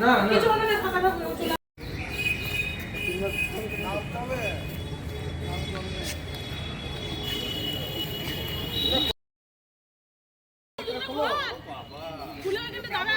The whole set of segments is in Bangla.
না না খুলে দাঁড়া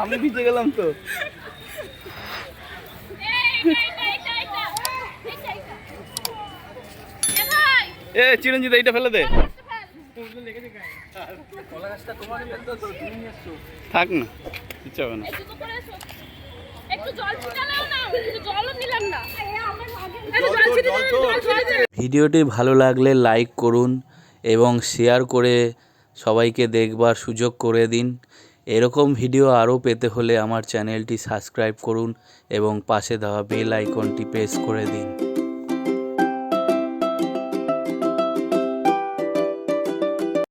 আমি ভিজে গেলাম তো এ চিরঞ্জিত এইটা ফেলে দে থাক না কিচ্ছু হবে না। ভিডিওটি ভালো লাগলে লাইক করুন এবং শেয়ার করে সবাইকে দেখবার সুযোগ করে দিন। এরকম ভিডিও আরও পেতে হলে আমার চ্যানেলটি সাবস্ক্রাইব করুন এবং পাশে দেওয়া বেল আইকনটি প্রেস করে দিন।